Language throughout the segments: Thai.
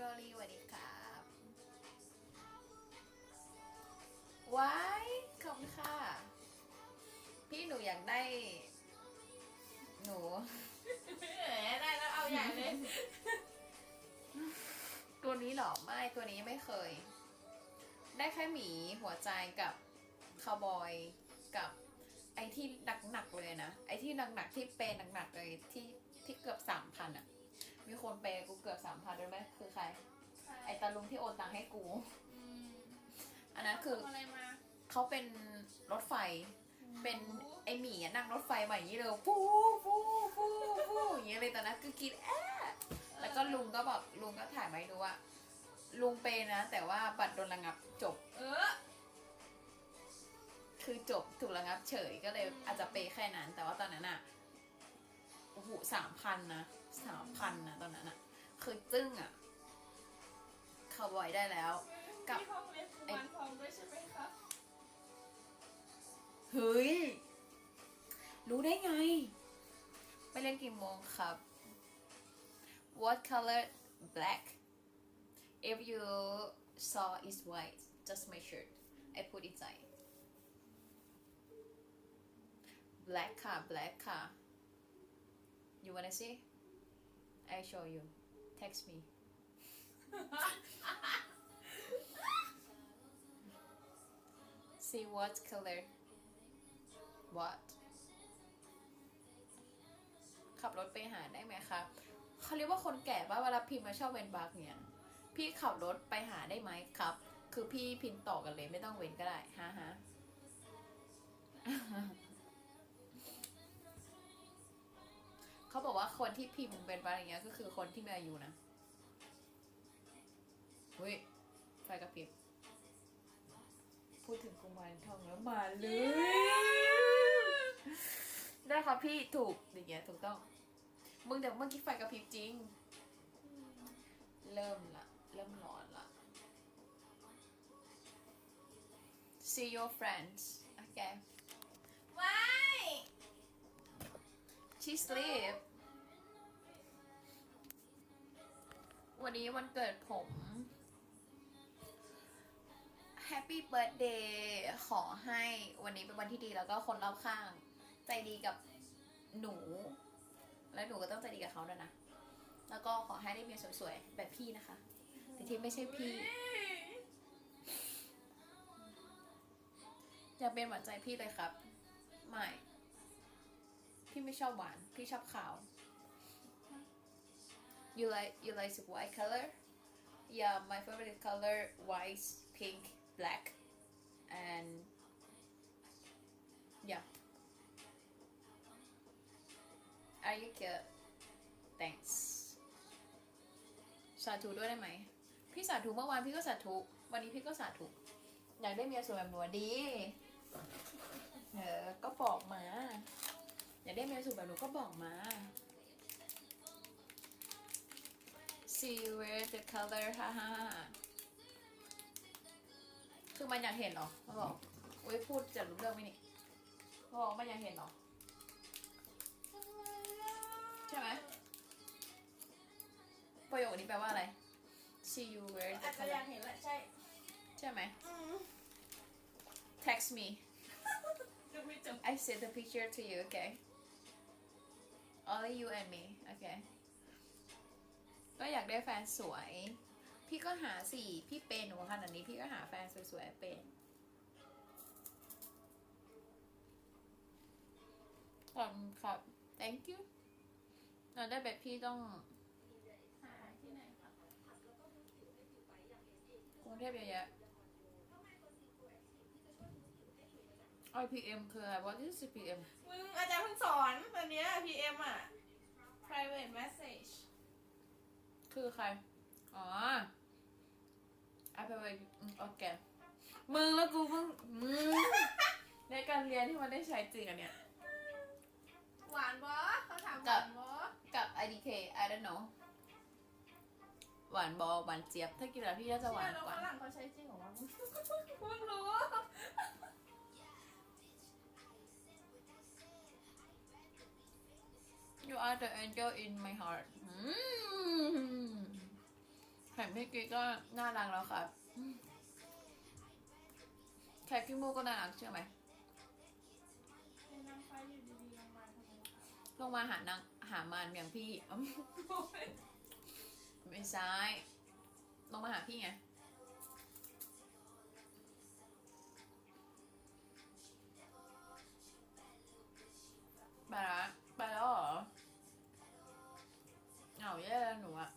โรลีสวัสดีครับว้ายขอบคุณค่ะ พี่หนูอยากได้ หนูแหมได้แล้วเอาใหญ่เลย ตัวนี้เหรอ ไม่ตัวนี้ไม่เคย ได้แค่หมีหัวใจกับคาวบอยกับไอที่หนักๆเลยนะ ไอที่หนักๆที่เปย์หนักๆเลยที่ที่เกือบสามพันอะ มีคนเปย์กูเกือบสามพันด้วยไหมคือใคร ไอตาลุงที่โอนตังค์ให้กู อืมอันนั้นคือทำอะไรมา เขาเป็นรถไฟ เป็นไอหมีอะนั่งรถไฟมาอย่างนี้เลยฟูฟูฟูฟูอย่างเงี้ยเลยตอนนั้นคือคิดแอะแล้วก็ลุงก็แบบลุงก็ถ่ายมาให้ดูว่าลุงเปย์นะ แต่ว่าบัตรโดนระงับจบ เออ คือจบถูกระงับเฉยก็เลยอาจจะเปย์แค่นั้น แต่ว่าตอนนั้นอะโอ้โหสามพันนะ สามพันนะตอนนั้นอะคือจึ้งอะเขาบอยได้แล้ว กับมีห้องเรียนกุมารทองด้วยใช่ไหมคะเฮ้ย รู้ได้ไง ไปเล่นกี่โมงครับ What color black If you saw is white just my shirt I put inside black ค่ะ black ค่ะ You wanna see I show you text me see what color what ขับรถไปหาได้ไหมคะเขาเรียกว่าคนแก่ว่าเวลาพิมพ์มาชอบเว้นบักเนี่ย พี่ขับรถไปหาได้ไหมครับ คือพี่พิมพ์ต่อกันเลยไม่ต้องเว้นก็ได้ฮะฮะ เขาบอกว่าคนที่พิมพ์เป็นบักอย่างเงี้ยก็คือคนที่มีอายุนะเฮ้ยไฟกระพริบพูดถึงกุมารทองแล้วมาเลย ได้ครับพี่ถูกอย่างเงี้ยถูกต้อง มึงเดี๋ยวเมื่อกี้ไฟกระพริบจริง เริ่มละ เริ่มร้อนละ see your friends okay sleep วันนี้วันเกิดผม Happy Birthday ขอให้วันนี้เป็นวันที่ดีแล้วก็คนรอบข้าง ใจดีกับหนู และหนูก็ต้องใจดีกับเขาด้วยนะ แล้วก็ขอให้ได้เมียสวยๆ แบบพี่นะคะ แต่ที่ไม่ใช่พี่ อยากเป็นหวานใจพี่เลยครับ ไม่ พี่ไม่ชอบหวาน พี่ชอบขาว you like you like the white color yeah my favorite color white pink black and yeah are you cute thanks สาธุด้วยได้ไหม พี่สาธุเมื่อวานพี่ก็สาธุ วันนี้พี่ก็สาธุ อยากได้เมียสวยแบบหนูอะดี เออ ก็บอกมา สวยแบบหนูก็บอกมา see where the color ฮ่าฮ่าคือมันอยากเห็นเหรอเขาบอกโอ้ยพูดจะรู้เรื่องไหมนี่เขาบอกมันอยากเห็นเหรอ ใช่ไหมประโยคนี้แปลว่าอะไร see you where อา the จจะอยา color กเห็นแหละใช่ใช่ไหม อืม text me ดูไม่จบ I sent the picture to you, okay? Only you and me, okay? ก็อยากได้แฟนสวย พี่ก็หาสิพี่เป็นหนูขนาดนี้พี่ก็หาแฟนสวยๆเป็น ขอบคุณครับ thank you เราได้แบบพี่ต้องหาที่ไหนครับกรุงเทพเยอะแยะ IPM คืออะไร What is IPM มึงอาจารย์เพิ่งสอนตอนเนี้ย PM อะ private message คือใคร อ๋ออาไปไปอืมโอเคมึงแล้วกูเพิ่งมึงในการเรียนที่มันได้ใช้จริงอันเนี้ยหวานบอเขาถามหกัวาบนบอกับ IDK I don't know หวานบอหวานเจี๊ยบ ถ้ากินแล้วพี่น่าจะหวานเชื่อแล้วกว่าฝรั่งเขาใช้จริงเหรอวะมึงเพิ่งรู้ You are the angel in my heart อืมใครนพี่กิ๊กก็น่ารักแล้วค่ะอืมแคทพี่มูก็น่ารักเชื่อไหมลงมาหานางหามานอย่างพี่อืมไม่ใช่ลงมาหาพี่ไงไปแล้วไปแล้วเหรอ หนูอะ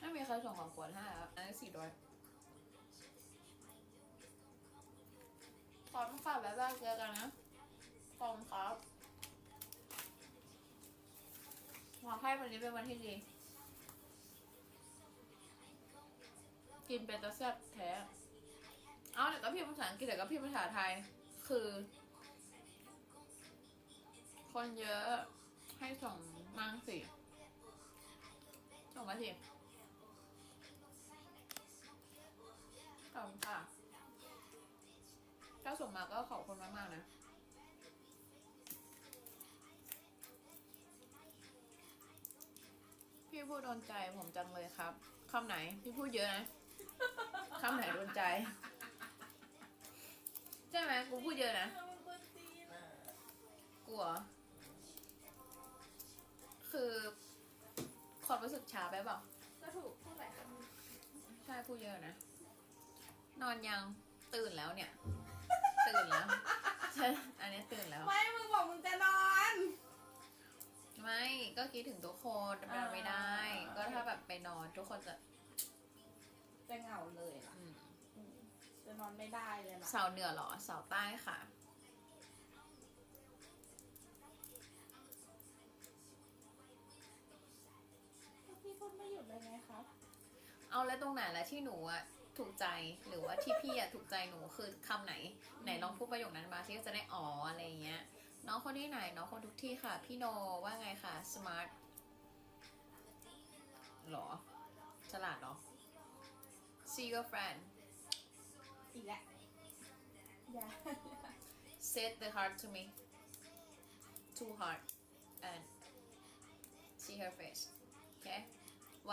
ไม่มีใครส่งของขวัญให้แล้วอันนี้สี่ร้อยขอบคุณค่ะบ๊ายบายเจอกันนะขอบคุณครับขอให้วันนี้เป็นวันที่ดี กินเป็นตะแซ่บแท้ เอาเดี๋ยวก็พิมพ์ภาษาอังกฤษเดี๋ยวก็พิมพ์ภาษาไทย คือ คนเยอะให้ส่งมั่งสิ ส่งมาสิขอบคุณค่ะ ถ้าส่งมาก็ขอบคุณมากๆนะพี่พูดโดนใจผมจังเลยครับคำไหนพี่พูดเยอะนะคำไหนโดนใจ ใช่ไหมกูพูดเยอะนะเออมันกวนตีนอะกลัว คือความ รู้สึกช้าไปเปล่าก็ถูกเท่าไหร่คะใช่พูดเยอะนะ นอนยังตื่นแล้วเนี่ย ตื่นแล้วใช่อันนี้ตื่นแล้วไม่ มึงบอกมึงจะนอน ไม่ก็คิดถึงทุกคนแต่มันไม่ได้ อ่า ก็ถ้าแบบไปนอนทุกคนจะจะเหงาเลยล่ะอืมอืมจะนอนไม่ได้เลยนะเสาเหนือเหรอเสาใต้ค่ะ ไหนแล้วที่หนูอะถูกใจหรือว่าที่พี่อะถูกใจหนูคือคำไหน ไหนลองพูดประโยคนั้นมาที่จะได้อ๋ออะไรอย่างเงี้ยน้องคนที่ไหนน้องคนทุกที่ค่ะ พี่โนว่าไงคะ smart หรอฉลาดเหรอ see your friend อีกแล้วอย่า set the heart to me too hard and see her face okay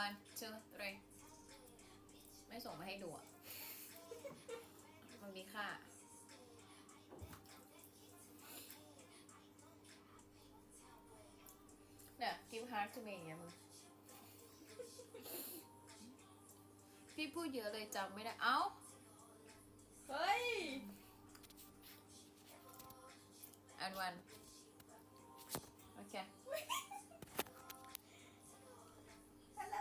one two three ไม่ส่งมาให้ดูอะมันมีค่า เนี่ย give heart to me อย่างเงี้ยมึง พี่พูดเยอะเลยจำไม่ได้ เอ้า เฮ้ย and one okay ฮัลโหล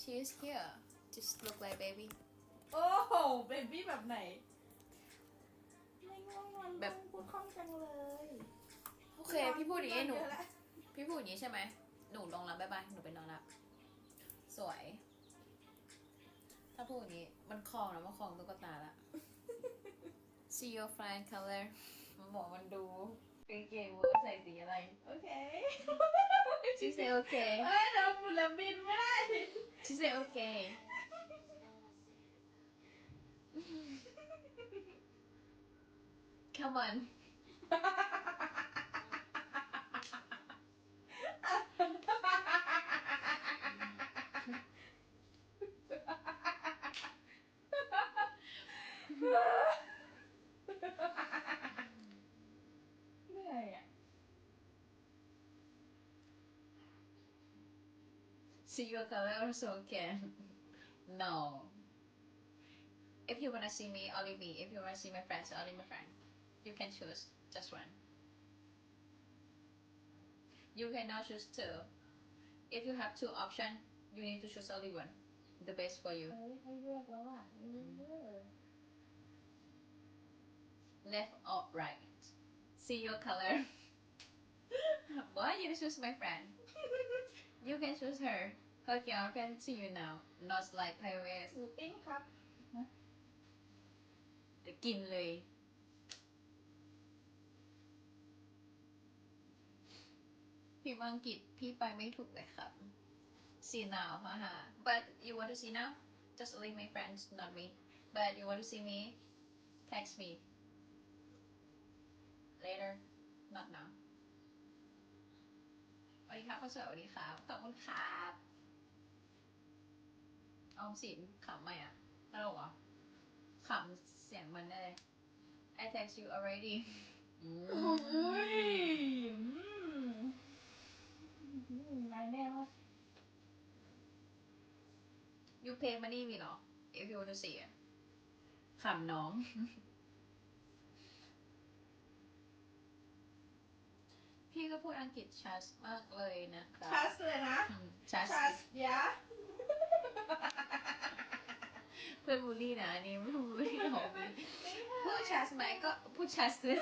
she's here just look like baby โอ้โหเบบี้แบบไหน ไม่ง่วงนอนแบบพูดคล่องจังเลยโอเค พี่พูดอย่างนี้หนูเยอะแล้วพี่พูดอย่างนี้ใช่ไหม หนูลงแล้วบ๊ายบาย หนูไปนอนละสวย ถ้าพูดอย่างนี้มันคลองแล้วมันคลองตุ๊กตาละ see your friend color มันบอกมันดูกางเกงว่าใส่สีอะไร โอเค she say okay เอ้ยเราเราบินไม่ได้ she say okay come on เหนื่อยอะ see your color also okay no if you wanna see me only me if you wanna see my friends only my friend you can choose just one you cannot choose two if you have two options you need to choose only one the best for you เฮ้ยให้เลือกแล้วอ่ะเออ left or right see your color why you choose my friend you can choose her her girl can see you now not like private หมูปิ้งครับ เดี๋ยวกินเลย พี่อังกฤษพี่ไปไม่ถูกเลยครับ see now ฮ่าฮ่า but you want to see now just only my friends not me but you want to see me text me later not now สวัสดีครับข้าวสวยสวัสดีครับขอบคุณครับออมสินขำไหมอะตลกเหรอะขำ สียงมันได้เลย I text you already อืมโอ้ยนายแน่ว่า you pay money มีเหรอ if you want to see อะขำน้อง พี่ก็พูดอังกฤษชัดมากเลยนะครับชัสเลยนะอืมชัด ชัสยะ เพื่อนบูลลี่นะอันนี้ไม่บูลลี่ของบูลลี่พูดชัดไหมก็พูดชัดเลย